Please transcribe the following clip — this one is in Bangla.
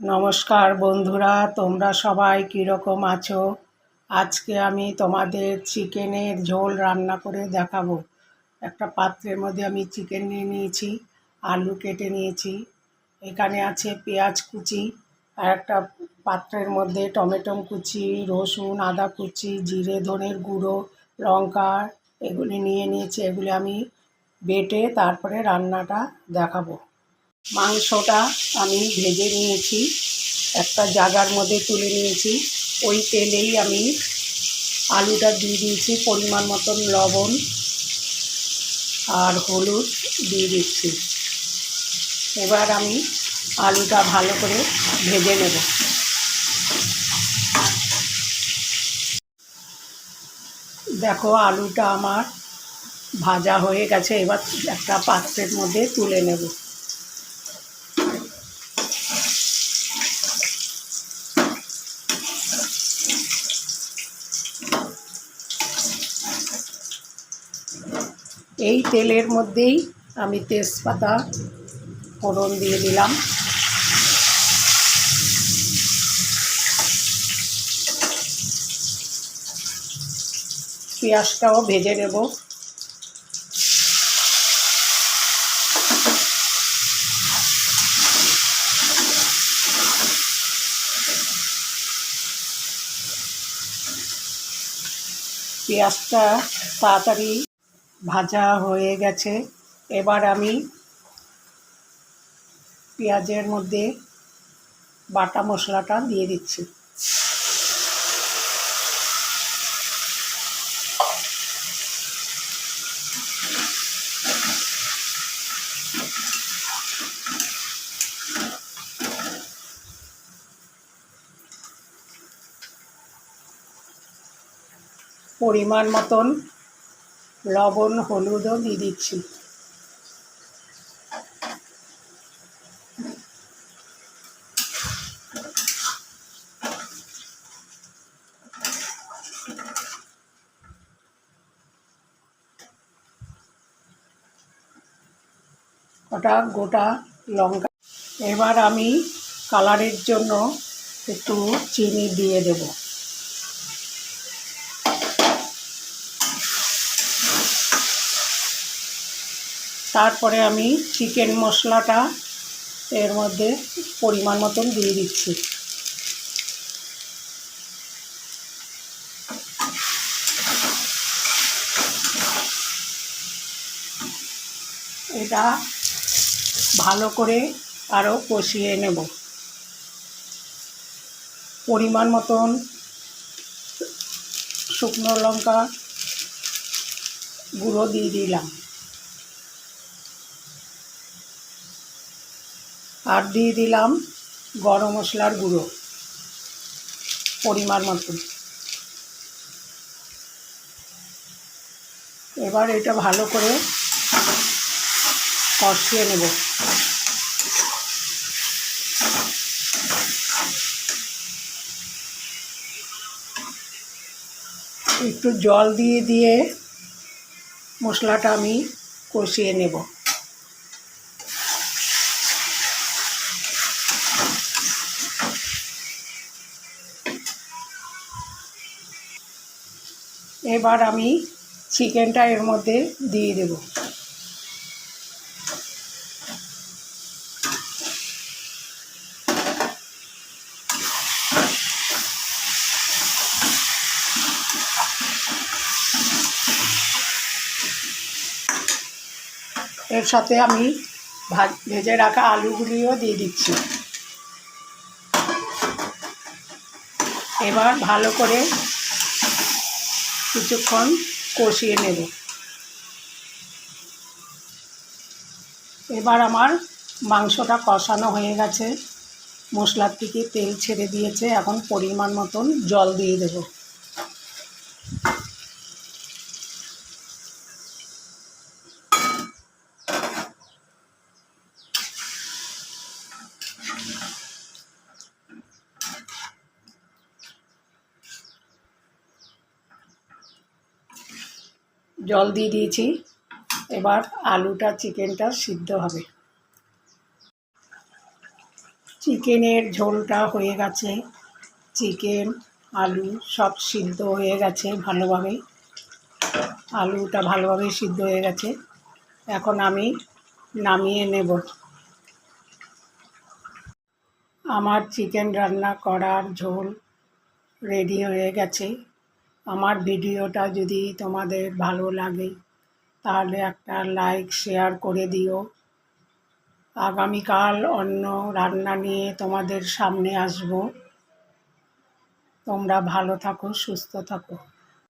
নমস্কার বন্ধুরা, তোমরা সবাই কীরকম আছো? আজকে আমি তোমাদের চিকেনের ঝোল রান্না করে দেখাবো। একটা পাত্রের মধ্যে আমি চিকেন নিয়ে নিয়েছি, আলু কেটে নিয়েছি। এখানে আছে পেঁয়াজ কুচি আর একটা পাত্রের মধ্যে টমেটো কুচি, রসুন, আদা কুচি, জিরে, ধনের গুঁড়ো, লঙ্কা এগুলি নিয়ে নিয়েছি। এগুলি আমি বেটে তারপরে রান্নাটা দেখাবো। মাংসটা আমি ভেজে নিয়েছি, একটা জাগার মধ্যে তুলে নিয়েছি। ওই তেলেই আমি আলুটা দিয়ে দিয়েছি, পরিমাণ মতন লবণ আর হলুদ দিয়ে দিচ্ছি। এবার আমি আলুটা ভালো করে ভেজে নেব। দেখো, আলুটা আমার ভাজা হয়ে গেছে। এবার একটা পাত্রের মধ্যে তুলে নেব। এই তেলের মধ্যেই আমি তেজপাতা ফোড়ন দিয়ে দিলাম। পেঁয়াজটাও ভেজে নেব। পেঁয়াজটা তাড়াতাড়ি ভাজা হয়ে গেছে। এবার আমি পেঁয়াজের মধ্যে বাটা মশলাটা দিয়ে দিচ্ছি। পরিমাণ মতন লবণ, হলুদও দিয়ে দিচ্ছি। কটা গোটা লঙ্কা? এবার আমি কালারের জন্য একটু চিনি দিয়ে দেবো। তারপরে আমি চিকেন মশলাটা এর মধ্যে পরিমাণ মতন দিয়ে দিচ্ছি। এটা ভালো করে আরও কষিয়ে নেব। পরিমাণ মতন শুকনো লঙ্কা গুঁড়ো দিয়ে দিলাম। আর দিয়ে দিলাম গরম মশলার গুঁড়ো, পরিমাণ মতো। এবার এটা ভালো করে কষিয়ে নেব। একটু জল দিয়ে দিয়ে মশলাটা আমি কষিয়ে নেব। এবার আমি চিকেনটা এর মধ্যে দিয়ে দেব। এর সাথে আমি ভেজে রাখা আলুগুলিও দিয়ে দিচ্ছি। এবার ভালো করে কিছুক্ষণ কষিয়ে নেব। এবার আমার মাংসটা কষানো হয়ে গেছে। মশলার থেকে তেল ছেড়ে দিয়েছে। এখন পরিমাণ মতন জল দিয়ে দেব। জল দিয়ে দিয়েছি। এবার আলুটা, চিকেনটা সিদ্ধ হবে। চিকেন চিকেনের ঝোলটা হয়ে গেছে। চিকেন, আলু সব সিদ্ধ হয়ে গেছে ভালোভাবে। আলুটা ভালোভাবে সিদ্ধ হয়ে গেছে। এখন আমি নামিয়ে নেব। আমার চিকেন রান্না করার ঝোল রেডি হয়ে গেছে। আমার ভিডিওটা যদি তোমাদের ভালো লাগে, তাহলে একটা লাইক, শেয়ার করে দিও। আগামীকাল অন্য রান্না নিয়ে তোমাদের সামনে আসব। তোমরা ভালো থাকো, সুস্থ থাকো।